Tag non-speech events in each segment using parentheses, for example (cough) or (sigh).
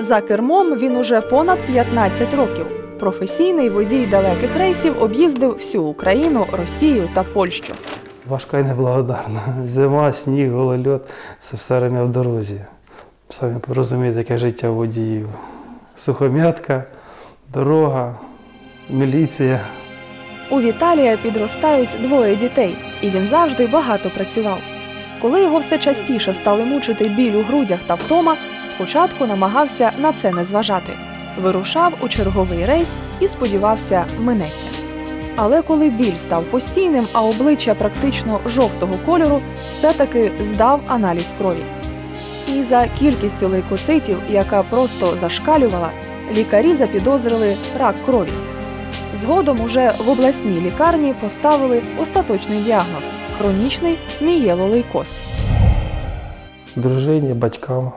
За кермом він уже понад 15 років. Професійний водій далеких рейсів об'їздив всю Україну, Росію та Польщу. Важка і неблагодарна. Зима, сніг, голольот це все время в дорозі. Самі розумієте, яке життя водіїв. Сухом'ятка, дорога, міліція. У Віталія підростають двоє дітей, і він завжди багато працював. Коли його все частіше стали мучити біль у грудях та втома, спочатку намагався на це не зважати. Вирушав у черговий рейс і сподівався, минеться. Але коли біль став постійним, а обличчя практично жовтого кольору, все-таки здав аналіз крові. І за кількістю лейкоцитів, яка просто зашкалювала, лікарі запідозрили рак крові. Згодом уже в обласній лікарні поставили остаточний діагноз хронічний мієлолейкоз. Дружині, батькам.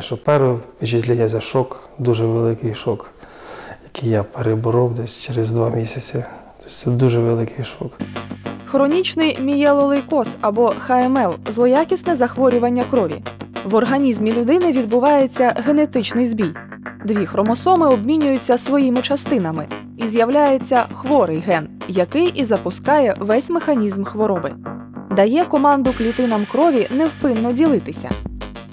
Що перше впечатлення це шок, дуже великий шок, який я переборов десь через два місяці. Тобто дуже великий шок. Хронічний мієлолейкоз або ХМЛ злоякісне захворювання крові. В організмі людини відбувається генетичний збій. Дві хромосоми обмінюються своїми частинами, і з'являється хворий ген, який і запускає весь механізм хвороби. Дає команду клітинам крові невпинно ділитися.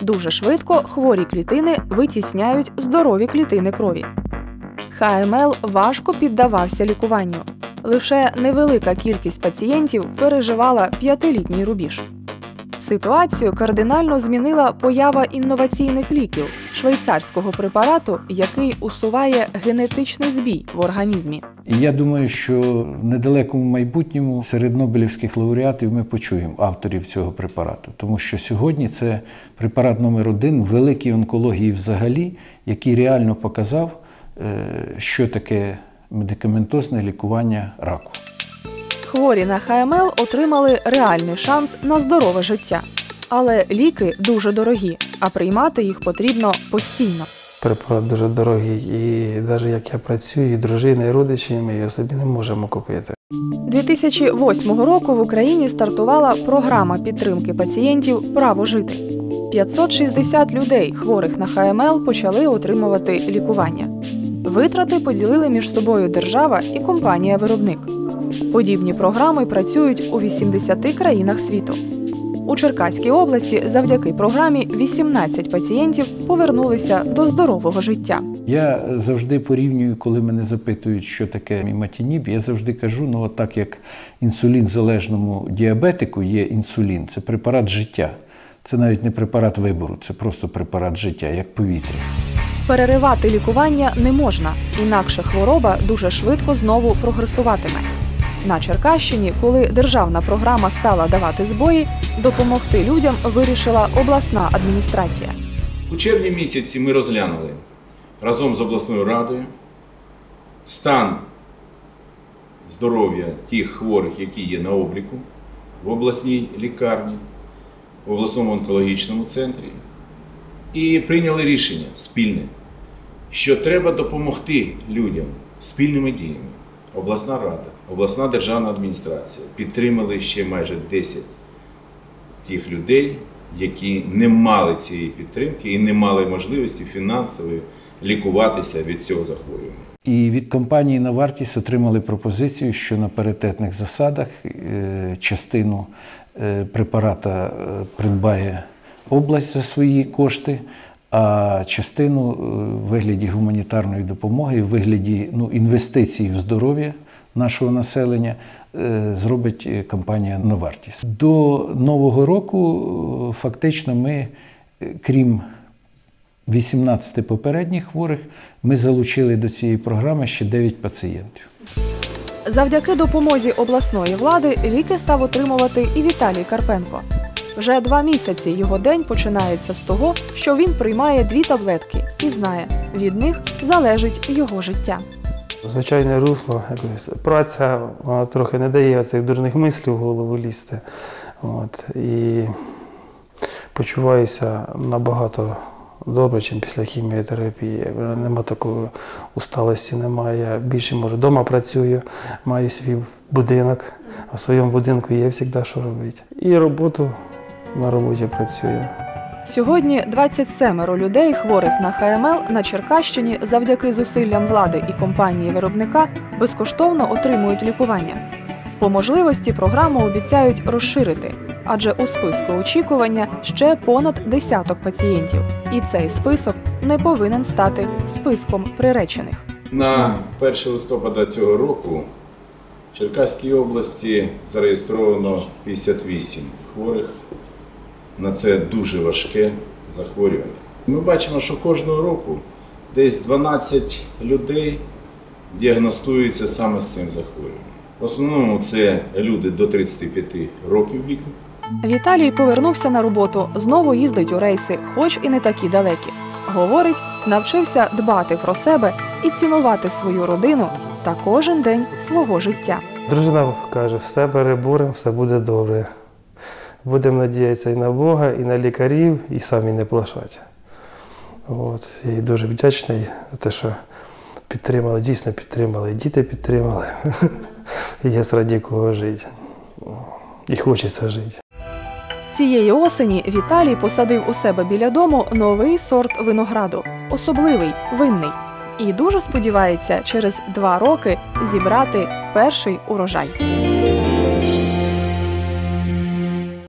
Дуже швидко хворі клітини витісняють здорові клітини крові. ХМЛ важко піддавався лікуванню. Лише невелика кількість пацієнтів переживала п'ятилітній рубіж. Ситуацію кардинально змінила поява інноваційних ліків швейцарського препарату, який усуває генетичний збій в організмі. Я думаю, що в недалекому майбутньому серед Нобелівських лауреатів ми почуємо авторів цього препарату, тому що сьогодні це препарат номер один великій онкології взагалі, який реально показав, е, що таке медикаментозне лікування раку. Хворі на ХМЛ отримали реальний шанс на здорове життя. Але ліки дуже дорогі, а приймати їх потрібно постійно. Препарат дуже дорогий, і навіть як я працюю, і дружина, і родичі, ми його собі не можемо купити. 2008 року в Україні стартувала програма підтримки пацієнтів Право жити. 560 людей, хворих на ХМЛ, почали отримувати лікування. Витрати поділили між собою держава і компанія-виробник. Подібні програми працюють у 80 країнах світу. У Черкаській області завдяки програмі 18 пацієнтів повернулися до здорового життя. Я завжди порівнюю, коли мене запитують, що таке міматініб, я завжди кажу, ну от так як інсулін залежному діабетику є інсулін, це препарат життя. Це навіть не препарат вибору, це просто препарат життя, як повітря. Переривати лікування не можна, інакше хвороба дуже швидко знову прогресуватиме. На Черкащині, коли державна програма стала давати збої, допомогти людям вирішила обласна адміністрація. У червні місяці ми розглянули разом з обласною радою стан здоров'я тих хворих, які є на обліку в обласній лікарні, в обласному онкологічному центрі, і прийняли рішення спільне, що треба допомогти людям спільними діями. Обласна рада, обласна державна адміністрація підтримали ще майже 10 тих людей, які не мали цієї підтримки і не мали можливості фінансової лікуватися від цього захворювання. І від компанії на вартість отримали пропозицію, що на паритетних засадах е, частину е, препарата е, придбає область за свої кошти, а частину в вигляді гуманітарної допомоги, в вигляді ну, інвестицій в здоров'я нашого населення е, зробить е, компанія Новартіс. До Нового року е, фактично ми, крім 18 попередніх хворих, ми залучили до цієї програми ще 9 пацієнтів. Завдяки допомозі обласної влади ліки став отримувати і Віталій Карпенко. Вже два місяці його день починається з того, що він приймає дві таблетки і знає, від них залежить його життя. Звичайне русло, якось праця, вона трохи не дає цих дурних мислів в голову лізти. От, і почуваюся набагато добре, ніж після хіміотерапії. Нема такої усталості, немає. Я більше можу вдома працюю, маю свій будинок, а в своєму будинку є завжди що робити. І роботу на роботі працюю. Сьогодні 27 людей, хворих на ХМЛ на Черкащині, завдяки зусиллям влади і компанії виробника безкоштовно отримують лікування. По можливості програму обіцяють розширити, адже у списку очікування ще понад десяток пацієнтів, і цей список не повинен стати списком приречених. На 1 листопада цього року в Черкаській області зареєстровано 58 хворих на це дуже важке захворювання. Ми бачимо, що кожного року десь 12 людей діагностуються саме з цим захворюванням. В основному це люди до 35 років віку. Віталій повернувся на роботу, знову їздить у рейси, хоч і не такі далекі. Говорить, навчився дбати про себе і цінувати свою родину та кожен день свого життя. Дружина каже, все переборемо, все буде добре. Будемо надіятися і на Бога, і на лікарів, і самі не плашати. От. Я їй дуже вдячний за те, що підтримали, дійсно підтримали, і діти підтримали. (laughs) Є раді кого жити. І хочеться жити. Цієї осені Віталій посадив у себе біля дому новий сорт винограду, особливий винний. І дуже сподівається через два роки зібрати перший урожай.